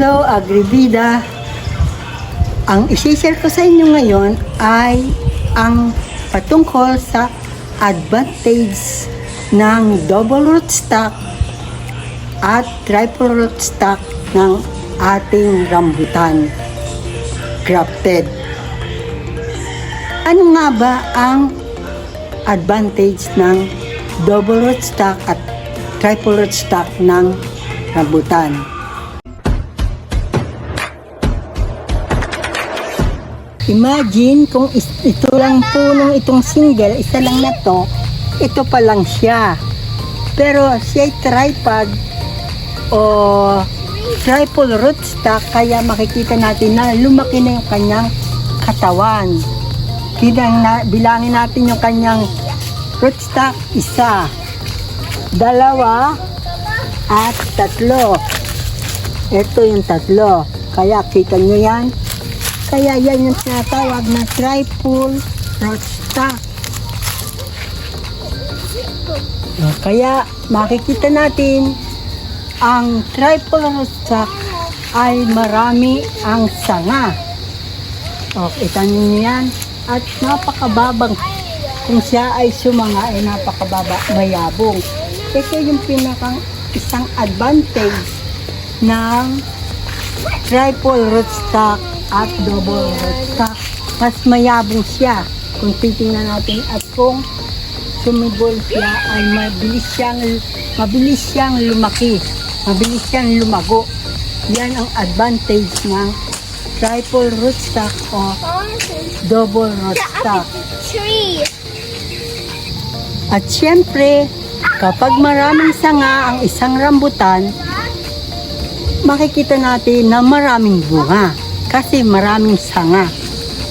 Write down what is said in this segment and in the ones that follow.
Hello, Agribida! Ang isi-share ko sa inyo ngayon ay ang patungkol sa advantage ng double rootstock at triple rootstock ng ating rambutan grafted. Ano nga ba ang advantage ng double rootstock at triple rootstock ng rambutan? Imagine kung ito lang punong itong single, isa lang na to, ito pa lang siya. Pero siya ay tripod o triple rootstock kaya makikita natin na lumaki na yung kanyang katawan. Kinang na, bilangin natin yung kanyang rootstock, isa, dalawa, at tatlo. Ito yung tatlo. Kaya kita nyo yan, kaya yan yung tinatawag na triple rootstock. Kaya makikita natin ang triple rootstock ay marami ang sanga. O, kita niyo yan. At napakababang. Kung siya ay sumanga ay napakababa, mayabong. Ito yung pinakang isang advantage ng triple rootstock at double rootstock. Mas mayabong siya kung titingnan natin at kung sumibol siya ay mabilis siyang mabilis siyang lumaki, mabilis siyang lumago. Yan ang advantage ng triple rootstock o double rootstock. At syempre, kapag maraming sanga ang isang rambutan, makikita natin na maraming bunga kasi maraming sanga.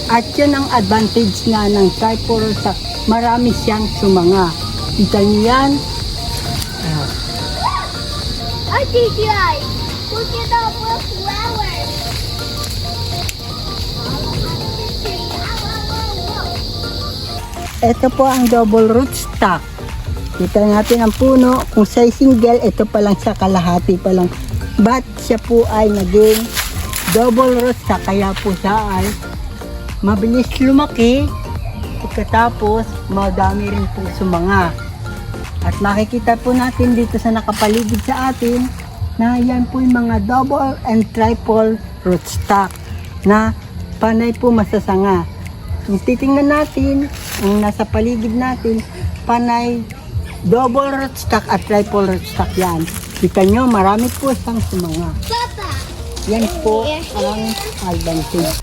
At yun ang advantage nga ng triple sa marami siyang sumanga. Kita niyo yan? I think guys, look at all the flowers. Ito po ang double rootstock. Kita natin ang puno. Kung sa single, ito pa lang sa kalahati pa lang. But siya po ay naging double rootstock. Kaya po siya ay mabilis lumaki. Pagkatapos, madami rin po sumanga. At makikita po natin dito sa nakapaligid sa atin na yan po yung mga double and triple rootstock na panay po masasanga. Kung titingnan natin, ang nasa paligid natin, panay double rootstock at triple rootstock yan. Kita nyo, marami po siyang sumanga. Yan po ang advantage.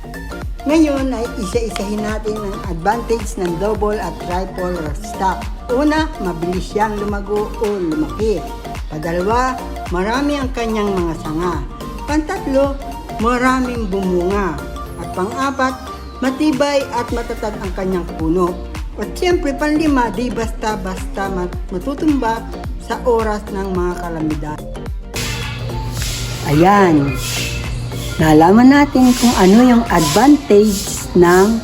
Ngayon ay isa-isahin natin ang advantage ng double at triple rootstock. Una, mabilis siyang lumago o lumaki. Padalwa, marami ang kanyang mga sanga. Pantatlo, maraming bumunga. At pang-apat, matibay at matatag ang kanyang puno. At siyempre, panlima, di basta-basta mat- matutumba sa oras ng mga kalamidad. Ayan. Nalaman natin kung ano yung advantage ng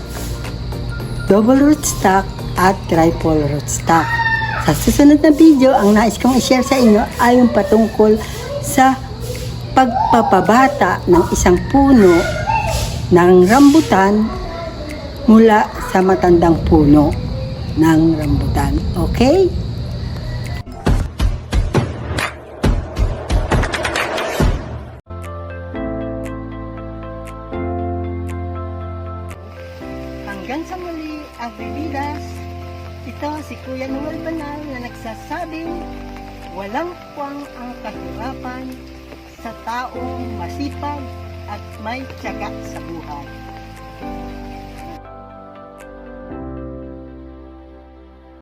double rootstock at triple rootstock. Sa susunod na video, ang nais kong i-share sa inyo ay yung patungkol sa pagpapabata ng isang puno ng rambutan mula sa matandang puno ng rambutan. Okay? Muli, Agrividas. Ito si Kuya Noel Banal na nagsasabing walang puwang ang kahirapan sa taong masipag at may tiyaga sa buhay.